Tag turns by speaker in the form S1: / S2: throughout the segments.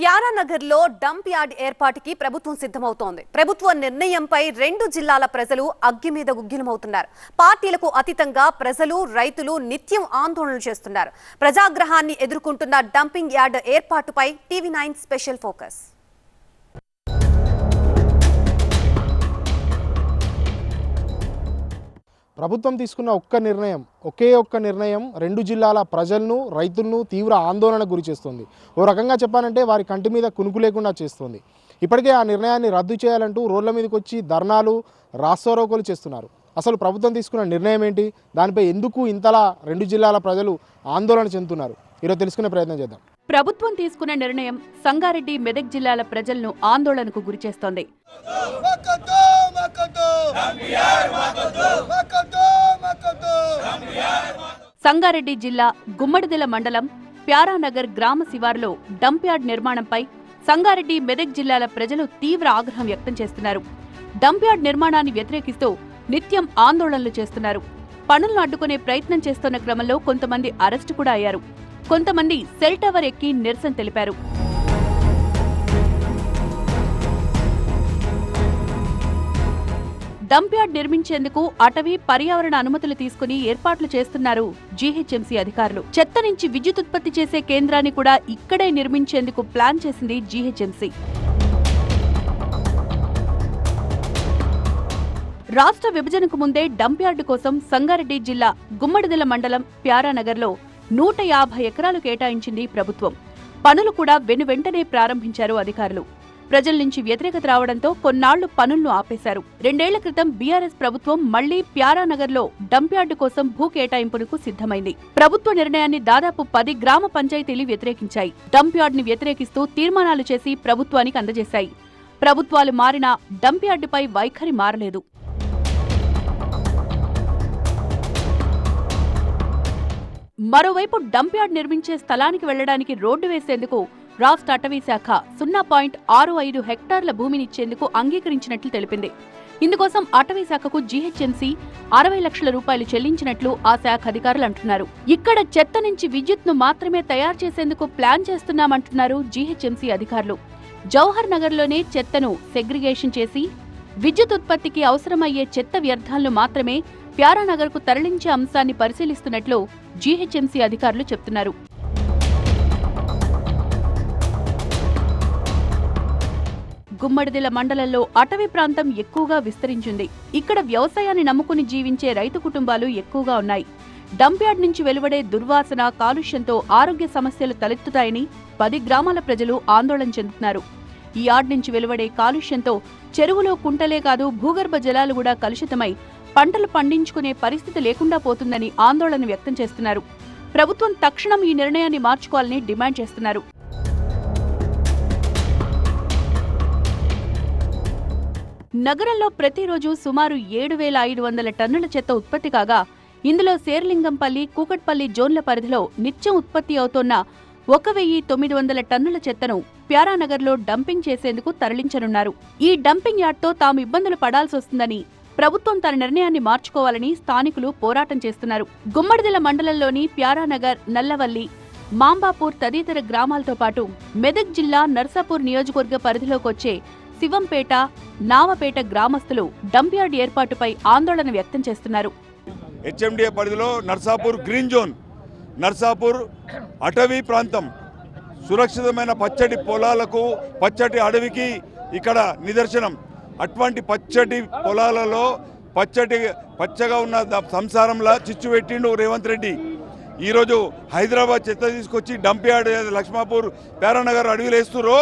S1: ప్యారానగర్లో dump yard ఏర్పాటుకి ప్రభుత్వం సిద్ధమవుతోంది. ప్రభుత్వ నిర్ణయంపై రెండు జిల్లాల ప్రజలు అగ్గి మీద గుగ్గిలమవుతున్నారు. పార్టీలకు అతీతంగా ప్రజలు రైతులు నిత్యం ఆందోళనలు చేస్తున్నారు. ప్రజాగ్రహాన్ని ఎదుర్కొంటున్న డంపింగ్ యార్డ్ ఏర్పాటుపై టీవీ నైన్ స్పెషల్ ఫోకస్.
S2: ప్రభుత్వం తీసుకున్న ఒక్క నిర్ణయం ఒకే ఒక్క నిర్ణయం రెండు జిల్లాల ప్రజలను రైతులను తీవ్ర ఆందోళనకు గురి చేస్తుంది. ఓ రకంగా చెప్పాలంటే వారి కంటి మీద కునుకు లేకుండా చేస్తుంది. ఇప్పటికే ఆ నిర్ణయాన్ని రద్దు చేయాలంటూ రోడ్ల మీదకి వచ్చి ధర్నాలు రాస్తారోకోలు చేస్తున్నారు. అసలు ప్రభుత్వం తీసుకున్న నిర్ణయం ఏంటి? దానిపై ఎందుకు ఇంతలా రెండు జిల్లాల ప్రజలు ఆందోళన చెందుతున్నారు? ఈరోజు తెలుసుకునే ప్రయత్నం చేద్దాం.
S3: ప్రభుత్వం తీసుకున్న నిర్ణయం సంగారెడ్డి మెదక్ జిల్లాల ప్రజలను ఆందోళనకు గురిచేస్తోంది సంగారెడ్డి జిల్లా గుమ్మడిదెల మండలం ప్యారానగర్ గ్రామ శివారులో డంప్యార్డ్ నిర్మాణంపై సంగారెడ్డి మెదక్ జిల్లాల ప్రజలు తీవ్ర ఆగ్రహం వ్యక్తం చేస్తున్నారు. డంప్యార్డ్ నిర్మాణాన్ని వ్యతిరేకిస్తూ నిత్యం ఆందోళనలు చేస్తున్నారు. పనులను అడ్డుకునే ప్రయత్నం చేస్తున్న క్రమంలో కొంతమంది అరెస్టు కూడా అయ్యారు. కొంతమంది సెల్ టవర్ ఎక్కి నిరసన తెలిపారు. డంప్యార్డ్ నిర్మించేందుకు అటవీ పర్యావరణ అనుమతులు తీసుకుని ఏర్పాట్లు చేస్తున్నారు జీహెచ్ఎంసీ అధికారులు. చెత్త నుంచి విద్యుత్ ఉత్పత్తి చేసే కేంద్రాన్ని కూడా ఇక్కడే నిర్మించేందుకు ప్లాన్ చేసింది జీహెచ్ఎంసీ. రాష్ట్ర విభజనకు ముందే డంప్యార్డు కోసం సంగారెడ్డి జిల్లా గుమ్మడిదెల మండలం ప్యారానగర్లో నూట యాభై ఎకరాలు కేటాయించింది ప్రభుత్వం. పనులు కూడా వెనువెంటనే ప్రారంభించారు అధికారులు. ప్రజల నుంచి వ్యతిరేకత రావడంతో కొన్నాళ్ళు పనులను ఆపేశారు. రెండేళ్ళ క్రితం బీఆర్ఎస్ ప్రభుత్వం మళ్ళీ ప్యారానగర్లో డంప్యార్డు కోసం భూ కేటాయింపునకు సిద్ధమైంది. ప్రభుత్వ నిర్ణయాన్ని దాదాపు పది గ్రామ పంచాయతీలు వ్యతిరేకించాయి. డంప్యార్డ్ని వ్యతిరేకిస్తూ తీర్మానాలు చేసి ప్రభుత్వానికి అందజేశాయి. ప్రభుత్వాలు మారినా డంప్యార్డుపై వైఖరి మారలేదు. మరోవైపు డంప్యార్డ్ నిర్మించే స్థలానికి వెళ్ళడానికి రోడ్డు వేసేందుకు రాష్ట్ర అటవీ శాఖ సున్నా పాయింట్ ఆరు ఐదు హెక్టార్ల భూమినిచ్చేందుకు అంగీకరించినట్లు తెలిపింది. ఇందుకోసం అటవీ శాఖకు జీహెచ్ఎంసీ అరవై లక్షల రూపాయలు చెల్లించినట్లు ఆ శాఖ అధికారులు అంటున్నారు. ఇక్కడ చెత్త నుంచి విద్యుత్ను మాత్రమే తయారు చేసేందుకు ప్లాన్ చేస్తున్నామంటున్నారు జీహెచ్ఎంసీ అధికారులు. జవహర్ నగర్లోనే చెత్తను సెగ్రిగేషన్ చేసి విద్యుత్ ఉత్పత్తికి అవసరమయ్యే చెత్త వ్యర్థాలను మాత్రమే ప్యారానగర్కు తరలించే అంశాన్ని పరిశీలిస్తున్నట్లు జీహెచ్ఎంసీ అధికారులు చెప్తున్నారు. గుమ్మడిదిల మండలంలో అటవీ ప్రాంతం ఎక్కువగా విస్తరించింది. ఇక్కడ వ్యవసాయాన్ని నమ్ముకుని జీవించే రైతు కుటుంబాలు ఎక్కువగా ఉన్నాయి. డంప్యార్డ్ నుంచి వెలువడే దుర్వాసన కాలుష్యంతో ఆరోగ్య సమస్యలు తలెత్తుతాయని పది గ్రామాల ప్రజలు ఆందోళన చెందుతున్నారు. ఈ యార్డ్ నుంచి వెలువడే కాలుష్యంతో చెరువులో కుంటలే కాదు భూగర్భ జలాలు కూడా కలుషితమై పంటలు పండించుకునే పరిస్థితి లేకుండా పోతుందని ఆందోళన వ్యక్తం చేస్తున్నారు. ప్రభుత్వం తక్షణం ఈ నిర్ణయాన్ని మార్చుకోవాలని డిమాండ్ చేస్తున్నారు. నగరంలో ప్రతిరోజు సుమారు ఏడు వేల ఐదు వందల టన్నుల చెత్త ఉత్పత్తి కాగా ఇందులో శేర్లింగంపల్లి కూకట్పల్లి జోన్ల పరిధిలో నిత్యం ఉత్పత్తి అవుతోన్న ఒక వెయ్యి తొమ్మిది వందల టన్నుల చెత్తను ప్యారానగర్లో డంపింగ్ చేసేందుకు తరలించనున్నారు. ఈ డంపింగ్ యార్డ్తో తాము ఇబ్బందులు పడాల్సి వస్తుందని ప్రభుత్వం తన నిర్ణయాన్ని మార్చుకోవాలని స్థానికులు పోరాటం చేస్తున్నారు. గుమ్మడిదెల మండలంలోని ప్యారానగర్ నల్లవల్లి మాంబాపూర్ తదితర గ్రామాలతో పాటు మెదక్ జిల్లా నర్సాపూర్ నియోజకవర్గ పరిధిలోకి వచ్చే శివంపేట నామపేట గ్రామస్తులు డంప్యార్డ్ ఏర్పాటుపై ఆందోళన వ్యక్తం చేస్తున్నారు.
S4: హెచ్ఎండిఏ పరిధిలో నర్సాపూర్ గ్రీన్ జోన్ నర్సాపూర్ అటవీ ప్రాంతం సురక్షితమైన పచ్చటి పొలాలకు పచ్చటి అడవికి ఇక్కడ నిదర్శనం. అటువంటి పచ్చటి పొలాలలో పచ్చటి పచ్చగా ఉన్న సంసారంలా చిచ్చు పెట్టిండు రేవంత్ రెడ్డి. ఈరోజు హైదరాబాద్ చెత్త తీసుకొచ్చి డంప్ యార్డ్ లక్ష్మాపూర్ పేరానగర్ అడవిలు వేస్తురో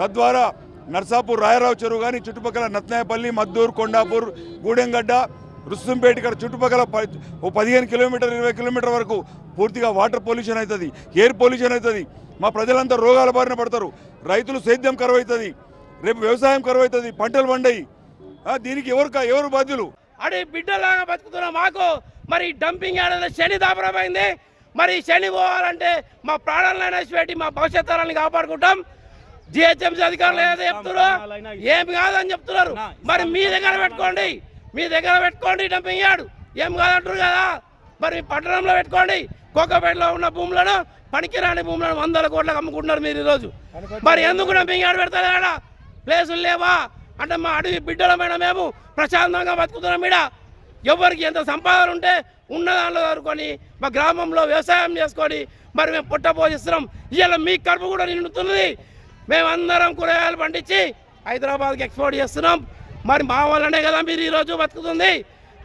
S4: తద్వారా నర్సాపూర్ రాయరావు చెరువు కానీ చుట్టుపక్కల నత్నాయపల్లి మద్దూరు కొండాపూర్ గూడెంగడ్డ రుస్తుంపేట ఇక్కడ చుట్టుపక్కల ఓ పదిహేను కిలోమీటర్ ఇరవై కిలోమీటర్ వరకు పూర్తిగా వాటర్ పొల్యూషన్ అవుతుంది ఎయిర్ పొల్యూషన్ అవుతుంది. మా ప్రజలంతా రోగాల బారిన పడతారు. రైతులు సేద్యం కరువు అవుతుంది రేపు వ్యవసాయం కరువు అవుతుంది పంటలు పండాయి. దీనికి ఎవరు కా- ఎవరు బాధ్యులు?
S5: అడి బిడ్డలాగా బతుకుతున్న మాకు మరి డంపింగ్ అనేది శని దాపరమైంది. మరి శని పోవాలంటే మా ప్రాణాలను పెట్టి మా భవిష్యత్ తరాలను కాపాడుకుంటాం. జిహెచ్ఎంసీ అధికారులు ఏదో చెప్తున్నారు ఏమి కాదని చెప్తున్నారు. మరి మీ దగ్గర పెట్టుకోండి. మీ దగ్గర పెట్టుకోండి డంపింగ్ యార్డ్ ఏం కాదంటారు కదా? మరి పట్టణంలో పెట్టుకోండి. కోకపేటలో ఉన్న భూములను పనికిరాని భూములను వందల కోట్లకు అమ్ముకుంటున్నారు మీరు ఈరోజు. మరి ఎందుకు డంపింగ్ యార్డ్ పెడతారు ఆడ ప్లేసులు లేవా? అంటే మా అడవి బిడ్డలమైన మేము ప్రశాంతంగా బతుకుతున్నాం ఈడ ఎవరికి ఎంత సంపాదన ఉంటే ఉన్న దాంట్లో దొరుకొని మా గ్రామంలో వ్యవసాయం చేసుకొని మరి మేము పుట్ట పోషిస్తున్నాం. ఇవాళ మీ కడుపు కూడా నిండుతున్నది. మేమందరం కూరగాయలు పండించి హైదరాబాద్కి ఎక్స్పోర్ట్ చేస్తున్నాం. మరి మా వల్లనే కదా మీరు ఈరోజు బతుకుతుంది.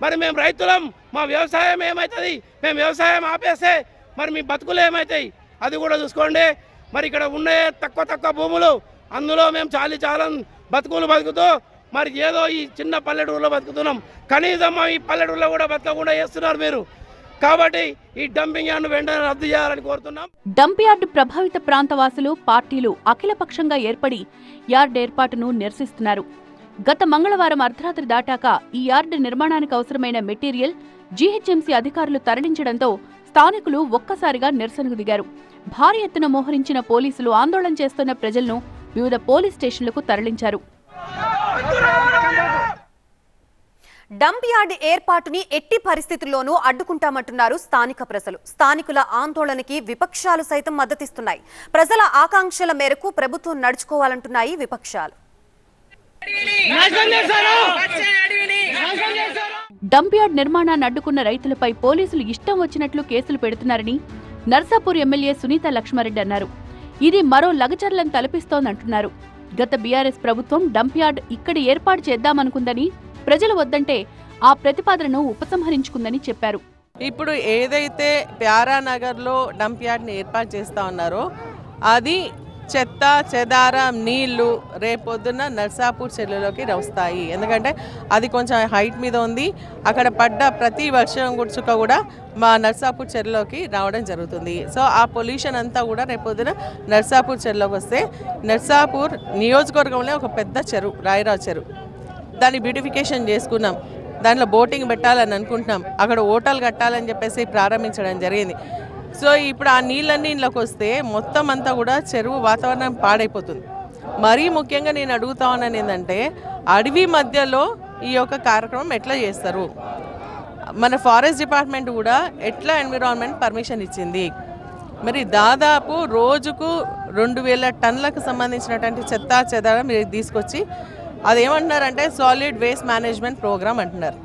S5: మరి మేము రైతులం మా వ్యవసాయం ఏమవుతుంది మేము వ్యవసాయం ఆపేస్తే మరి మీ బతుకులు ఏమవుతాయి అది కూడా చూసుకోండి. మరి ఇక్కడ ఉండే తక్కువ తక్కువ భూములు అందులో మేము చాలి చాలా బతుకులు బతుకుతూ మరి ఏదో ఈ చిన్న పల్లెటూరులో బతుకుతున్నాం. కనీసం మా ఈ పల్లెటూరులో కూడా బతకకుండా చేస్తున్నారు మీరు. కాబట్టి ఈ డంపింగ్ యార్డ్ను వెంటనే రద్దు చేయాలని కోరుతున్నాం.
S3: డంప్ యార్డు ప్రభావిత ప్రాంతవాసులు పార్టీలు అఖిలపక్షంగా ఏర్పడి యార్డ్ ఏర్పాటును నిరసిస్తున్నారు. గత మంగళవారం అర్ధరాత్రి దాటాక ఈ యార్డు నిర్మాణానికి అవసరమైన మెటీరియల్ జీహెచ్ఎంసీ అధికారులు తరలించడంతో స్థానికులు ఒక్కసారిగా నిరసనకు దిగారు. భారీ ఎత్తున మోహరించిన పోలీసులు ఆందోళన చేస్తున్న ప్రజలను వివిధ పోలీస్ స్టేషన్లకు తరలించారు.
S1: డంప్ యార్డ్ ఏర్పాటుని ఎట్టి పరిస్థితుల్లోనూ అడ్డుకుంటామంటున్నారు స్థానిక ప్రజలు. స్థానికుల ఆందోళనకి విపక్షాలు సైతం మద్దతిస్తున్నాయి. ప్రజల ఆకాంక్షల మేరకు ప్రభుత్వం నడుచుకోవాలంటున్నాయి విపక్షాలు.
S3: డంప్ యార్డ్ నిర్మాణాన్ని అడ్డుకున్న రైతులపై పోలీసులు ఇష్టం వచ్చినట్లు కేసులు పెడుతున్నారని నర్సాపూర్ ఎమ్మెల్యే సునీత లక్ష్మారెడ్డి అన్నారు. ఇది మరో లగచర్లను తలపిస్తోందంటున్నారు. గత బీఆర్ఎస్ ప్రభుత్వం డంప్ యార్డ్ ఇక్కడ ఏర్పాటు చేద్దామనుకుందని ప్రజలు వద్దంటే ఆ ప్రతిపాదనను ఉపసంహరించుకుందని చెప్పారు.
S6: ఇప్పుడు ఏదైతే ప్యారానగర్లో డంప్ యార్డ్ని ఏర్పాటు చేస్తా ఉన్నారో అది చెత్త చెదారం నీళ్ళు రేపొద్దున నర్సాపూర్ చెరువులోకి వస్తాయి. ఎందుకంటే అది కొంచెం హైట్ మీద ఉంది. అక్కడ పడ్డ ప్రతి వర్షం గుడ్చుక కూడా మా నర్సాపూర్ చెరువులోకి రావడం జరుగుతుంది. సో ఆ పొల్యూషన్ అంతా కూడా రేపొద్దున నర్సాపూర్ చెరువులోకి వస్తే నర్సాపూర్ నియోజకవర్గంలో ఒక పెద్ద చెరువు రాయరావు చెరువు. దాన్ని బ్యూటిఫికేషన్ చేసుకున్నాం. దాంట్లో బోటింగ్ పెట్టాలని అనుకుంటున్నాం. అక్కడ ఓటలు కట్టాలని చెప్పేసి ప్రారంభించడం జరిగింది. సో ఇప్పుడు ఆ నీళ్ళన్నీ ఇంట్లోకి వస్తే మొత్తం అంతా కూడా చెరువు వాతావరణం పాడైపోతుంది. మరీ ముఖ్యంగా నేను అడుగుతా ఉన్నాను ఏంటంటే అడవి మధ్యలో ఈ యొక్క కార్యక్రమం ఎట్లా చేస్తారు? మన ఫారెస్ట్ డిపార్ట్మెంట్ కూడా ఎట్లా ఎన్విరాన్మెంట్ పర్మిషన్ ఇచ్చింది? మరి దాదాపు రోజుకు రెండు వేల టన్నులకు సంబంధించినటువంటి చెత్త చెదారం మీరు తీసుకొచ్చి అదేమంటున్నారంటే సాలిడ్ వేస్ట్ మేనేజ్మెంట్ ప్రోగ్రామ్ అంటున్నారు.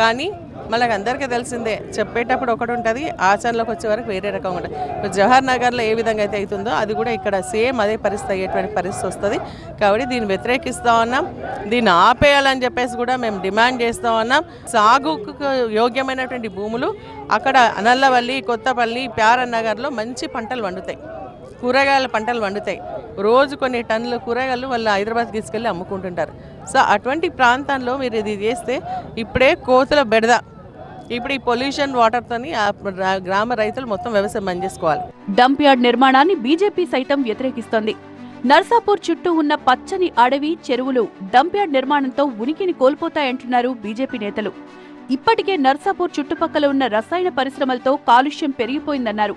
S6: కానీ మనకు అందరికీ తెలిసిందే చెప్పేటప్పుడు ఒకటి ఉంటుంది ఆచరణలోకి వచ్చే వరకు వేరే రకంగా ఉంటుంది. ఇప్పుడు జవహర్ నగర్లో ఏ విధంగా అయితే అవుతుందో అది కూడా ఇక్కడ సేమ్ అదే పరిస్థితి అయ్యేటువంటి పరిస్థితి వస్తుంది. కాబట్టి దీన్ని వ్యతిరేకిస్తూ ఉన్నాం దీన్ని ఆపేయాలని చెప్పేసి కూడా మేము డిమాండ్ చేస్తూ ఉన్నాం. సాగుకు యోగ్యమైనటువంటి భూములు అక్కడ అనల్లవల్లి కొత్తపల్లి ప్యారన్ నగర్లో మంచి పంటలు వండుతాయి. కూరగాయల పంటలు వండుతాయి రోజు కొన్ని టన్నుల కూరగాయలు వాళ్ళు హైదరాబాద్ తీసుకెళ్ళి అమ్ముకుంటుంటారు. సో అటువంటి ప్రాంతంలో మీరు ఇది చేస్తే ఇప్పుడే కోతుల బెడద. ఇప్పుడు ఈ పొల్యూషన్ వాటర్తోని ఆ గ్రామ రైతులు మొత్తం వ్యవసాయం బంద్ చేసుకోవాలి.
S3: డంప్ యార్డ్ నిర్మాణాన్ని బీజేపీ సైతం వ్యతిరేకిస్తోంది. నర్సాపూర్ చుట్టూ ఉన్న పచ్చని అడవి చెరువులు డంప్ యార్డ్ నిర్మాణంతో ఉనికిని కోల్పోతాయంటున్నారు బీజేపీ నేతలు. ఇప్పటికే నర్సాపూర్ చుట్టుపక్కల ఉన్న రసాయన పరిశ్రమలతో కాలుష్యం పెరిగిపోయిందన్నారు.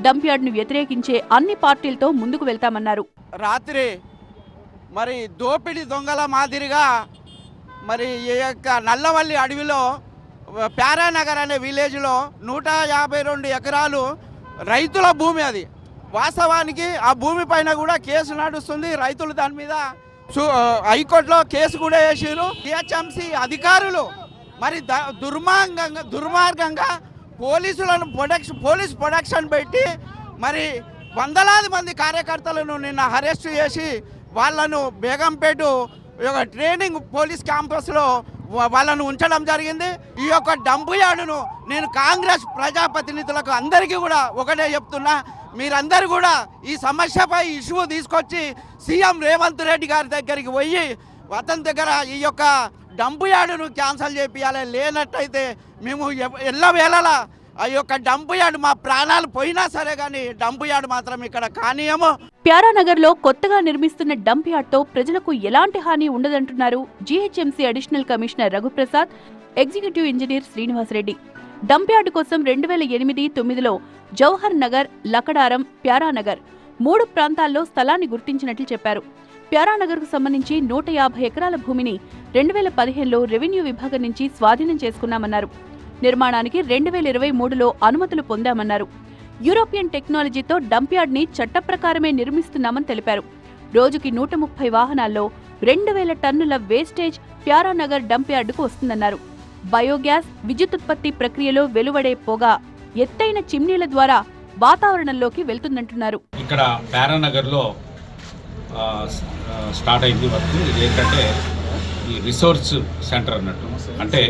S3: డంప్యార్డ్ను వ్యతిరేకించే అన్ని పార్టీలతో ముందుకు వెళ్తామన్నారు.
S7: రాత్రి మరి దోపిడి దొంగల మాదిరిగా మరి ఈ యొక్క నల్లవల్లి అడవిలో ప్యారానగర్ అనే విలేజ్లో నూట యాభై రెండు ఎకరాలు రైతుల భూమి అది. వాస్తవానికి ఆ భూమి పైన కూడా కేసు నడుస్తుంది. రైతులు దాని మీద హైకోర్టులో కేసు కూడా వేసారు టీహెచ్ఎంసీ అధికారులు మరి ద- దుర్మార్గంగా దుర్మార్గంగా పోలీసులను ప్రొడక్షన్ పోలీస్ ప్రొడక్షన్ పెట్టి మరి వందలాది మంది కార్యకర్తలను నిన్న అరెస్ట్ చేసి వాళ్ళను బేగంపేట ఒక ట్రైనింగ్ పోలీస్ క్యాంపస్లో వాళ్ళను ఉంచడం జరిగింది. ఈ యొక్క డంపు యార్డును నేను కాంగ్రెస్ ప్రజాప్రతినిధులకు అందరికీ కూడా ఒకటే చెప్తున్నా. మీరందరూ కూడా ఈ సమస్యపై ఇష్యూ తీసుకొచ్చి సీఎం రేవంత్ రెడ్డి గారి దగ్గరికి పోయి అతని దగ్గర ఈ యొక్క డంపు యార్డును క్యాన్సల్ చేపియాలి లేనట్టయితే మేము ఎల్ల ఎల్లవేళలా ఆ యొక్క డంపు యార్డు మా ప్రాణాలు పోయినా సరే కానీ డంపు యార్డు మాత్రం ఇక్కడ కానీయము.
S3: ప్యారానగర్లో కొత్తగా నిర్మిస్తున్న డంప్ యార్డ్తో ప్రజలకు ఎలాంటి హాని ఉండదంటున్నారు GHMC additional commissioner Raghuprasad executive engineer Srinivasareddy. Dump yard కోసం రెండు వేల ఎనిమిది తొమ్మిదిలో జవహర్ నగర్ లకడారం ప్యారానగర్ మూడు ప్రాంతాల్లో స్థలాన్ని గుర్తించినట్లు చెప్పారు. ప్యారానగర్కు సంబంధించి నూట యాభై ఎకరాల భూమిని రెండు వేల పదిహేనులో రెవెన్యూ విభాగం నుంచి స్వాధీనం చేసుకున్నామన్నారు. నిర్మాణానికి రెండు వేల ఇరవై మూడులో అనుమతులు పొందామన్నారు. యూరోపియన్ టెక్నాలజీతో డంప్యార్డ్ని చట్టప్రకారమే నిర్మిస్తున్నామని తెలిపారు. రోజుకి నూట ముప్పై వాహనాల్లో రెండు వేల టన్నుల వేస్టేజ్ ప్యారానగర్ డంప్యార్డుకు వస్తుందన్నారు. బయోగ్యాస్ విద్యుతుత్పత్తి ప్రక్రియలో వెలువడే పొగ ఎత్తైన చిమ్నీల ద్వారా వాతావరణంలోకి వెళ్తుందంటున్నారు.
S8: ఇక్కడ ప్యారానగర్లో స్టార్ట్ అయింది వర్క్. ఇది ఏంటంటే ఈ రిసోర్స్ సెంటర్ అన్నట్టు. అంటే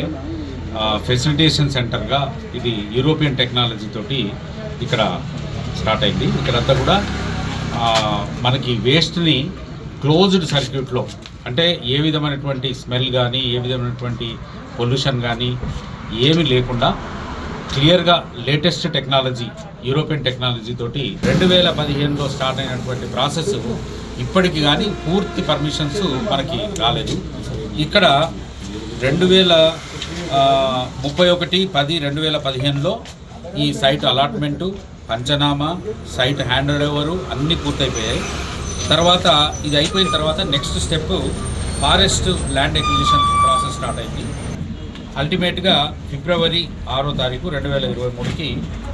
S8: ఫెసిలిటేషన్ సెంటర్గా ఇది యూరోపియన్ టెక్నాలజీ తోటి ఇక్కడ స్టార్ట్ అయింది. ఇక్కడంతా కూడా మనకి వేస్ట్ని క్లోజ్డ్ సర్క్యూట్లో అంటే ఏ విధమైనటువంటి స్మెల్ కానీ ఏ విధమైనటువంటి పొల్యూషన్ కానీ ఏమీ లేకుండా క్లియర్గా లేటెస్ట్ టెక్నాలజీ యూరోపియన్ టెక్నాలజీ తోటి రెండు వేల పదిహేనులో స్టార్ట్ అయినటువంటి ప్రాసెస్ ఇప్పటికి కానీ పూర్తి పర్మిషన్స్ మనకి రాలేదు. ఇక్కడ రెండు వేల ముప్పై ఒకటి పది రెండు వేల పదిహేనులో ఈ site allotment panchnama site hand over అన్నీ పూర్తయిపోయాయి. తర్వాత ఇది అయిపోయిన తర్వాత next step forest land acquisition process start అయింది. అల్టిమేట్గా ఫిబ్రవరి ఆరో తారీఖు రెండు వేల ఇరవై మూడుకి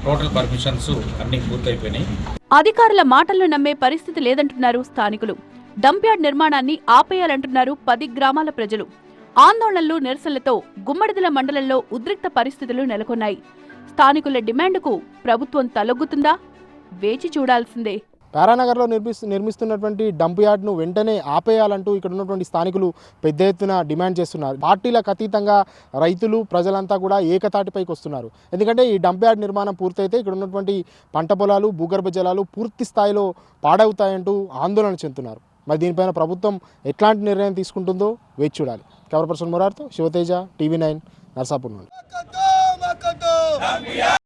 S8: టోటల్ పర్మిషన్స్ అన్ని పూర్తయిపోయినాయి.
S3: అధికారుల మాటలను నమ్మే పరిస్థితి లేదంటున్నారు స్థానికులు. డంప్యార్డ్ నిర్మాణాన్ని ఆపేయాలంటున్నారు పది గ్రామాల ప్రజలు. ఆందోళనలు నిరసనలతో గుమ్మడిదల మండలంలో ఉద్రిక్త పరిస్థితులు నెలకొన్నాయి. స్థానికుల డిమాండ్కు ప్రభుత్వం తలొగ్గుతుందా? వేచి చూడాల్సిందే.
S2: పారానగర్లో నిర్మిస్తు నిర్మిస్తున్నటువంటి డంప్ యార్డ్ను వెంటనే ఆపేయాలంటూ ఇక్కడ ఉన్నటువంటి స్థానికులు పెద్ద ఎత్తున డిమాండ్ చేస్తున్నారు. పార్టీలకు అతీతంగా రైతులు ప్రజలంతా కూడా ఏకతాటిపైకి వస్తున్నారు. ఎందుకంటే ఈ డంప్ యార్డ్ నిర్మాణం పూర్తయితే ఇక్కడ ఉన్నటువంటి పంట పొలాలు భూగర్భ జలాలు పూర్తి స్థాయిలో పాడవుతాయంటూ ఆందోళన చెందుతున్నారు. మరి దీనిపైన ప్రభుత్వం ఎట్లాంటి నిర్ణయం తీసుకుంటుందో వేచి చూడాలి. కెమెరా పర్సన్ మురార్తో శివతేజ టీవీ నైన్ నర్సాపూర్ నుండి.